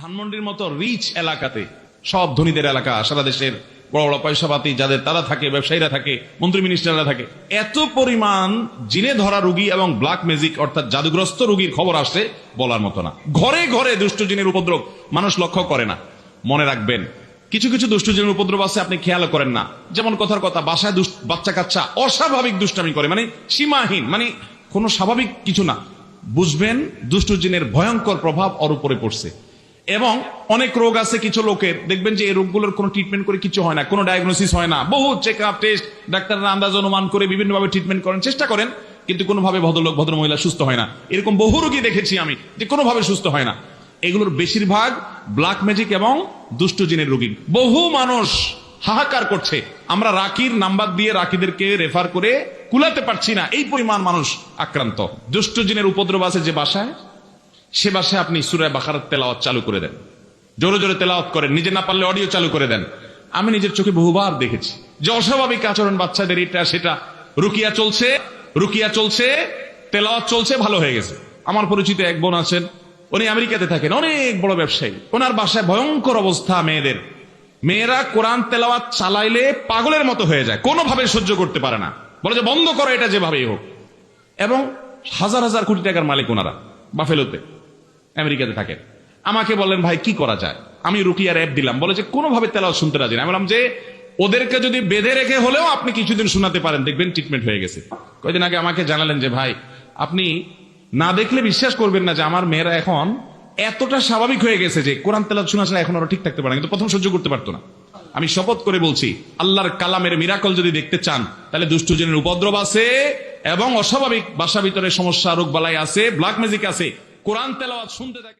ধানমন্ডির মতো রিচ এলাকাতে সব ধনীদের এলাকা, সারা দেশের বড় বড় পয়সাপাতি যাদের তারা থাকে, ব্যবসায়ীরা থাকে, মন্ত্রী মিনিস্টাররা থাকে, এত পরিমাণ জিনে ধরা রুগী এবং ব্ল্যাক ম্যাজিক অর্থাৎ জাদুগ্রস্ত রুগীর খবর আসে বলার মতো না। ঘরে ঘরে দুষ্ট জিনের উপদ্রব মানুষ লক্ষ্য করে না। মনে রাখবেন, কিছু কিছু দুষ্ট জিনের উপদ্রব আছে আপনি খেয়াল করেন না। যেমন কথার কথা, বাসায় বাচ্চা কাচ্চা অস্বাভাবিক দুষ্টামি করে মানে সীমাহীন মানে কোনো স্বাভাবিক কিছু না। বুঝবেন, দুষ্ট জিনের ভয়ঙ্কর প্রভাব ওর উপরে পড়ছে। এবং অনেক রোগ আছে কিছু লোকের। দেখবেন যে এই রোগগুলোর কোনো ট্রিটমেন্ট করে কিছু হয় না, কোনো ডায়াগনোসিস হয় না। বহু চেক আপ টেস্ট ডাক্তাররা আন্দাজ অনুমান করে বিভিন্নভাবে ট্রিটমেন্ট করেন চেষ্টা করেন, কিন্তু কোনোভাবে ভদ্রলোক ভদ্র মহিলা সুস্থ হয় না। এরকম বহু রোগী দেখেছি আমি, যে কোনোভাবে সুস্থ হয় না। এগুলোর বেশিরভাগ ব্ল্যাক ম্যাজিক এবং দুষ্ট জিনের রোগী। বহু মানুষ হাহাকার করছে। আমরা রাকির নাম্বার দিয়ে রাকিদেরকে রেফার করে কুলাতে পারছি না। এই পরিমাণ মানুষ আক্রান্ত। দুষ্ট জিনের উপদ্রব আছে যে বাসায়? সে বাসায় আপনি সুরায় বাখারাত তেলাওয়াত চালু করে দেন। জোরে জোরে তেলাওয়াত করেন, নিজে না পারলে অডিও চালু করে দেন। আমি নিজের চোখে বহুবার দেখেছি যে অস্বাভাবিক আচরণ বাচ্চাদের, এটা, সেটা, রুকিয়া চলছে রুকিয়া চলছে, তেলাওয়াত চলছে, ভালো হয়ে গেছে। আমার পরিচিত এক বোন আছেন, উনি আমেরিকাতে থাকেন, অনেক বড় ব্যবসায়ী। ওনার বাসায় ভয়ঙ্কর অবস্থা মেয়েদের। মেয়েরা কোরআন তেলাওয়াত চালাইলে পাগলের মতো হয়ে যায়, কোনোভাবে সহ্য করতে পারে না। বলে যে বন্ধ করো, এটা যেভাবেই হোক। এবং হাজার হাজার কোটি টাকার মালিক ওনারা, বাফেলোতে। আমেরিকাতে থাকে। আমাকে বললেন, ভাই, কি করা যায়? আমি রুকিয়ার অ্যাপ দিলাম। বলে যে, কোনোভাবে তেলাও শুনতে রাজি না। বললাম যে, ওদেরকে যদি বেঁধে রেখে হলেও আপনি কিছুদিন শোনাতে পারেন, দেখবেন ট্রিটমেন্ট হয়ে গেছে। কয়েকদিন আগে আমাকে জানালেন যে, ভাই, আপনি না দেখলে বিশ্বাস করবেন না যে, আমার মেয়েরা এখন এতটা স্বাভাবিক হয়ে গেছে যে, কোরআন তেলাত শোনা ছাড়া এখন ওরা ঠিক থাকতে পারে কিন্তু প্রথম সহ্য করতে পারতো না। আমি শপথ করে বলছি, আল্লাহর কালামের মিরাকল যদি দেখতে চান, তাহলে দুষ্টজনের উপদ্রব আছে এবং অস্বাভাবিক বাসা ভিতরে সমস্যা রোগ বালাই আছে ব্ল্যাক ম্যাজিক আছে। কোরআন তেলাওয়াত শুনতে থাকে।